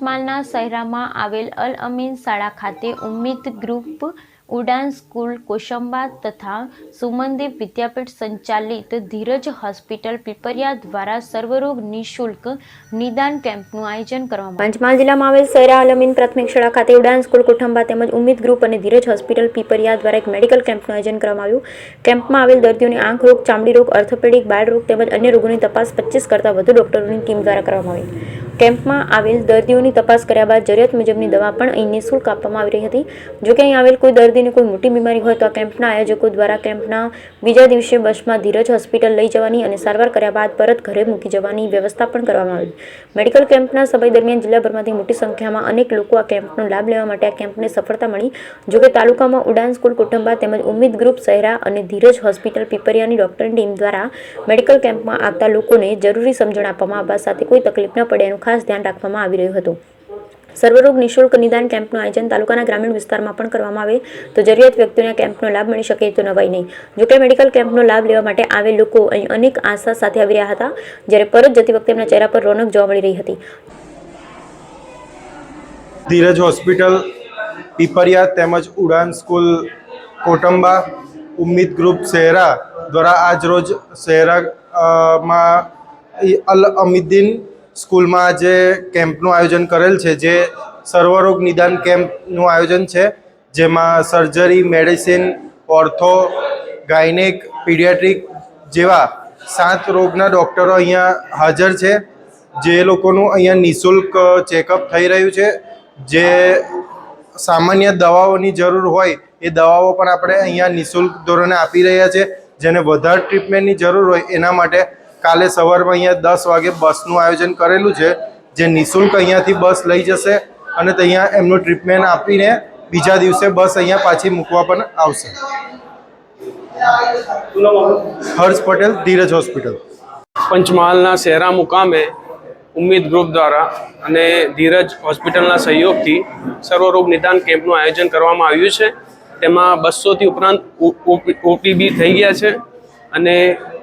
પંચમહાલના શહેરામાં આવેલ અલ અમીન શાળા ખાતે ઉમ્મીદ ગ્રુપ, ઉડાન સ્કૂલ, કોશંબા તથા સુમનદીપ વિદ્યાપીઠ સંચાલિત ધીરજ હોસ્પિટલ પીપરિયા દ્વારા સર્વરોગ નિઃશુલ્ક નિદાન કેમ્પનું આયોજન કરવામાં પંચમહાલ જિલ્લામાં આવેલ સૈરા અલમીન પ્રાથમિક શાળા ખાતે ઉડાન સ્કૂલ, કોઠંબા તેમજ ઉમ્મીદ ગ્રુપ અને ધીરજ હોસ્પિટલ પીપરિયા દ્વારા એક મેડિકલ કેમ્પનું આયોજન કરવામાં આવ્યું. કેમ્પમાં આવેલ દર્દીઓની આંખ રોગ, ચામડી રોગ ઓર્થોપેડિક બાળ રોગ તેમજ અન્ય રોગોની તપાસ પચીસ કરતાં વધુ ડોક્ટરોની ટીમ દ્વારા કરવામાં આવી. કેમ્પમાં આવેલ દર્દીઓની તપાસ કર્યા બાદ જરૂરિયાત મુજબની દવા પણ અહીં નિઃશુલ્ક આપવામાં આવી રહી હતી. જોકે અહીં આવેલ કોઈ દર્દીને કોઈ મોટી બીમારી હોય તો આ કેમ્પના આયોજકો દ્વારા કેમ્પના બીજા દિવસે બસમાં ધીરજ હોસ્પિટલ લઈ જવાની અને સારવાર કર્યા બાદ પરત ઘરે મૂકી જવાની વ્યવસ્થા પણ કરવામાં આવી. મેડિકલ કેમ્પના સમય દરમિયાન જિલ્લાભરમાંથી મોટી સંખ્યામાં અનેક લોકો આ કેમ્પનો લાભ લેવા માટે આ કેમ્પને સફળતા મળી. જોકે તાલુકામાં ઉડાન સ્કૂલ કુટુંબા તેમજ ઉમ્મીદ ગ્રુપ સહેરા અને ધીરજ હોસ્પિટલ પીપરિયાની ડોક્ટરની ટીમ દ્વારા મેડિકલ કેમ્પમાં આવતા લોકોને જરૂરી સમજણ આપવામાં આવવા સાથે કોઈ તકલીફ ન પડે એનું ખાસ ધ્યાન રાખવામાં આવી રહ્યું હતું. સર્વરોગ નિઃશુલ્ક નિદાન કેમ્પનું આયોજન તાલુકાના ગ્રામીણ વિસ્તારમાં પણ કરવામાં આવે તો જરૂરિયાત વ્યક્તિઓને કેમ્પનો લાભ મળી શકે તો નવાઈ નહીં. જોકે મેડિકલ કેમ્પનો લાભ લેવા માટે આવેલ લોકો અહીં અનેક આશા સાથે આવી રહ્યા હતા, જ્યારે પરત જતી વખતે એમના ચહેરા પર રોનક જોવા મળી રહી હતી. ધીરજ હોસ્પિટલ પીપરિયા તેમજ ઉડાન સ્કૂલ, કોટંબા, ઉમ્મીદ ગ્રુપ શહેરા દ્વારા આજ રોજ શહેરા માં અલ અમીદ્દીન સ્કૂલમાં આજે કેમ્પનું આયોજન કરેલ છે, જે સર્વરોગ નિદાન કેમ્પનું આયોજન છે, જેમાં surgery, medicine, ortho, gynaec, paediatric જેવા સાત રોગના ડૉક્ટરો અહીંયા હાજર છે. જે લોકોનું અહીંયા નિઃશુલ્ક ચેકઅપ થઈ રહ્યું છે. જે સામાન્ય દવાઓની જરૂર હોય, એ દવાઓ પણ આપણે અહીંયા નિઃશુલ્ક ધોરણે આપી રહ્યા છે. જેને વધારે ટ્રીટમેન્ટની જરૂર હોય, એના માટે કાલે સવારમાં અહીંયા દસ વાગે બસનું આયોજન કરેલું છે, જે નિઃશુલ્ક અહીંયાથી બસ લઈ જશે અને ત્યાં એમનું ટ્રીટમેન્ટ આપીને બીજા દિવસે બસ અહીંયા પાછી મૂકવા પણ આવશે. હર્ષ પટેલ, ધીરજ હોસ્પિટલ. પંચમહાલના શહેરા મુકામે ઉમ્મીદ ગ્રુપ દ્વારા અને ધીરજ હોસ્પિટલના સહયોગથી સર્વરોગ નિદાન કેમ્પનું આયોજન કરવામાં આવ્યું છે. તેમાં બસોથી ઉપરાંત ઓપીબી થઈ ગયા છે અને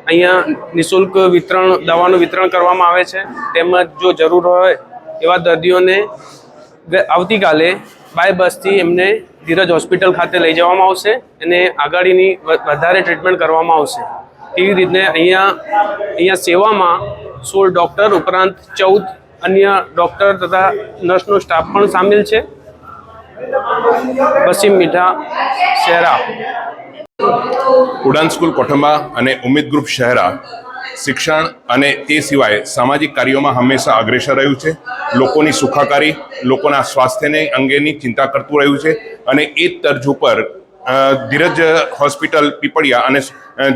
અહીંયા નિઃશુલ્ક વિતરણ, દવાનું વિતરણ કરવામાં આવે છે. તેમજ જો જરૂર હોય એવા દર્દીઓને આવતીકાલે બાય બસથી એમને ધીરજ હોસ્પિટલ ખાતે લઈ જવામાં આવશે અને આગાડીની વ- વધારે ટ્રીટમેન્ટ કરવામાં આવશે. એવી રીતે અહીંયા અહીંયા સેવામાં સોળ ડૉક્ટર ઉપરાંત ચૌદ અન્ય ડૉક્ટર તથા નર્સનો સ્ટાફ પણ સામેલ છે. પશ્ચિમ મીઠા શહેરા ઉડાન સ્કૂલ કોઠંબા અને ઉમેદ ગ્રુપ શહેરા શિક્ષણ અને તે સિવાય સામાજિક કાર્યોમાં હંમેશા અગ્રેસર રહ્યું છે. લોકોની સુખાકારી, લોકોના સ્વાસ્થ્યને અંગેની ચિંતા કરતું રહ્યું છે અને એ તર્જ ઉપર ધીરજ હોસ્પિટલ પીપળિયા અને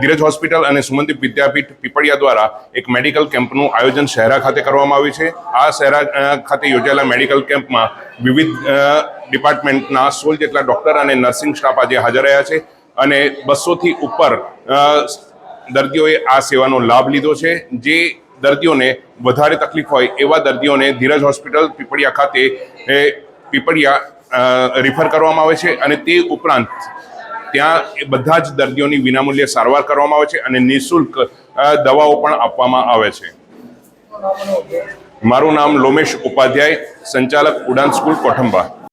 ધીરજ હોસ્પિટલ અને સુમંદિપ વિદ્યાપીઠ પીપળિયા દ્વારા એક મેડિકલ કેમ્પનું આયોજન શહેરા ખાતે કરવામાં આવ્યું છે. આ શહેરા ખાતે યોજાયેલા મેડિકલ કેમ્પમાં વિવિધ ડિપાર્ટમેન્ટના સોળ જેટલા ડૉક્ટર અને નર્સિંગ સ્ટાફ આજે હાજર રહ્યા છે. અને બસોથી ઉપર દર્દીઓએ આ સેવાનો લાભ લીધો છે. જે દર્દીઓને વધારે તકલીફ હોય એવા દર્દીઓને ધીરજ હોસ્પિટલ પીપળિયા ખાતે એ, પીપળિયા રિફર કરવામાં આવે છે અને તે ઉપરાંત ત્યાં એ બધા જ દર્દીઓની વિનામૂલ્યે સારવાર કરવામાં આવે છે અને નિઃશુલ્ક દવાઓ પણ આપવામાં આવે છે. મારું નામ લોમેશ ઉપાધ્યાય સંચાલક ઉડાન સ્કૂલ કોઠંબા.